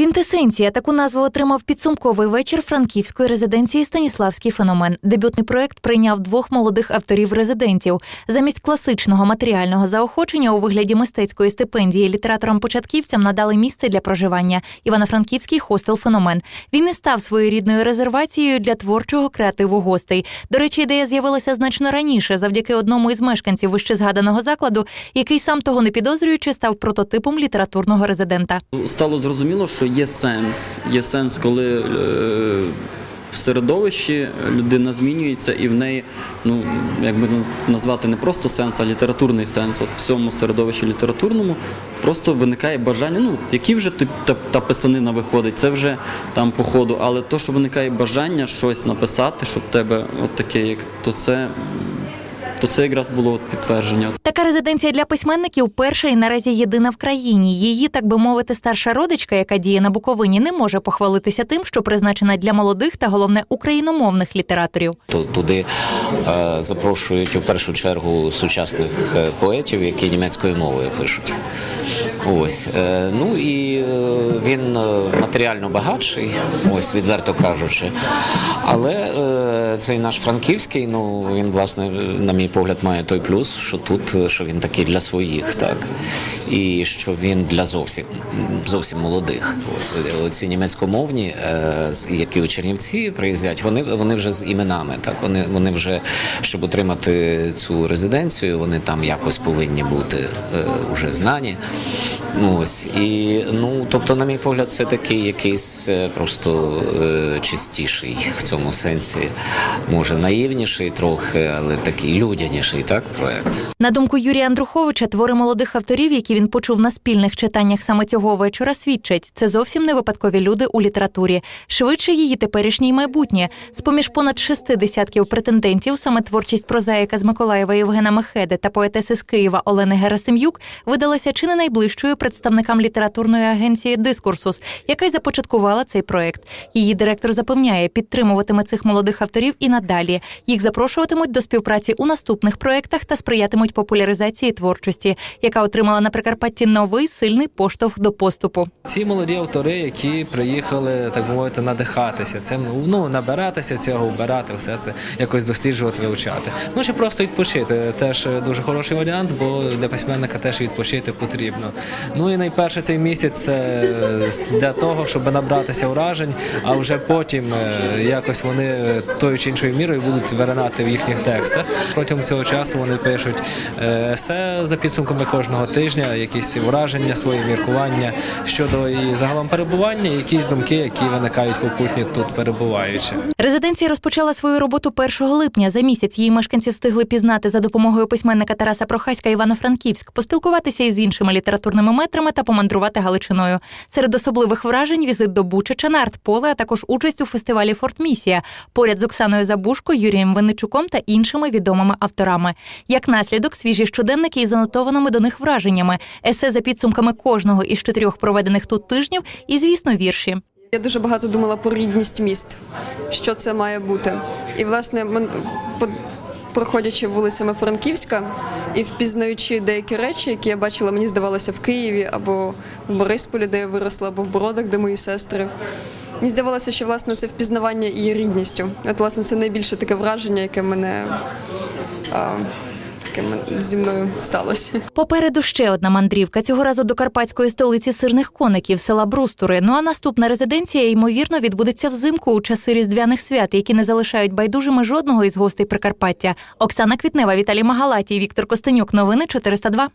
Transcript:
Квінтесенція таку назву отримав підсумковий вечір франківської резиденції Станіславський феномен. Дебютний проект прийняв двох молодих авторів-резидентів. Замість класичного матеріального заохочення у вигляді мистецької стипендії літераторам-початківцям надали місце для проживання. Івано-Франківський хостел Феномен. Він і став своєрідною резервацією для творчого креативу гостей. До речі, ідея з'явилася значно раніше, завдяки одному із мешканців вище згаданого закладу, який сам того не підозрюючи, став прототипом літературного резидента. Стало зрозуміло, що є сенс. Є сенс, коли е, в середовищі людина змінюється, і в неї, ну як би назвати не просто сенс, а літературний сенс. От в цьому середовищі літературному просто виникає бажання. Ну, які вже ти- та, та писанина виходить, це вже там по ходу, але то, що виникає бажання щось написати, щоб тебе от таке, як то це, то це якраз було підтвердження. Така резиденція для письменників перша і наразі єдина в країні. Її, так би мовити, старша родичка, яка діє на Буковині, не може похвалитися тим, що призначена для молодих та головне україномовних літераторів. То туди е, запрошують у першу чергу сучасних е, поетів, які німецькою мовою пишуть. Ось е, ну і е, він е, матеріально багатший, ось відверто кажучи. Але цей наш франківський, ну він власне, на мій погляд, має той плюс, що тут що він такий для своїх, так і що він для зовсім зовсім молодих. Ось е, ці німецькомовні, е, які у Чернівці приїздять, вони вони вже з іменами. Так вони вони вже щоб отримати цю резиденцію, вони там якось повинні бути е, уже знані. Ось і ну, тобто, на мій погляд, це такий якийсь е, просто е, чистіший в цьому сенсі, може наївніший трохи, але такий людяніший, так, проект. На думку Юрія Андруховича, твори молодих авторів, які він почув на спільних читаннях саме цього вечора, свідчать це зовсім не випадкові люди у літературі. Швидше її теперішнє й майбутнє. З поміж понад шести десятків претендентів, саме творчість прозаїка з Миколаєва Євгена Мехеди та поетеси з Києва Олени Герасим'юк видалася чи не найближчою представникам літературної агенції Дискурсус, яка й започаткувала цей проект. Її директор запевняє, підтримуватиме цих молодих авторів і надалі. Їх запрошуватимуть до співпраці у наступних проектах та сприятимуть популяризації творчості, яка отримала на Прикарпатті новий сильний поштовх до поступу. Ці молоді автори, які приїхали, так мовити, надихатися цим, ну набиратися цього, вбирати все це, якось досліджувати, вивчати. Ну чи просто відпочити. Теж дуже хороший варіант, бо для письменника теж відпочити потрібно. Ну і найперше цей місяць це для того, щоб набратися вражень, а вже потім е, якось вони тою чи іншою мірою будуть виринати в їхніх текстах. Протягом цього часу вони пишуть е, есе за підсумками кожного тижня, якісь враження, свої міркування щодо і загалом перебування, якісь думки, які виникають попутні тут перебуваючи. Резиденція розпочала свою роботу 1 липня. За місяць її мешканці встигли пізнати за допомогою письменника Тараса Прохаська Івано-Франківськ, поспілкуватися із іншими літературними метрами та помандрувати Галичиною. Серед особливих вражень візит до Бучича на артполе, а також участь у фестивалі Фортмісія поряд з Оксаною Забушко, Юрієм Винничуком та іншими відомими авторами. Як наслідок, свіжі щоденники із занотованими до них враженнями, есе за підсумками кожного із чотирьох проведених тут тижнів, і звісно, вірші. Я дуже багато думала про рідність міст, що це має бути. І, власне, по- проходячи вулицями Франківська і впізнаючи деякі речі, які я бачила, мені здавалося в Києві або в Борисполі, де я виросла, або в Бородах, де мої сестри. Мені здавалося, що власне це впізнавання і рідністю. От, власне, це найбільше таке враження, яке мене мен- зі мною сталося. Попереду ще одна мандрівка цього разу до карпатської столиці сирних коників села Брустури. Ну а наступна резиденція ймовірно відбудеться взимку у часи різдвяних свят, які не залишають байдужими жодного із гостей Прикарпаття. Оксана Квітнева, Віталій Магалатій, Віктор Костенюк. Новини 402.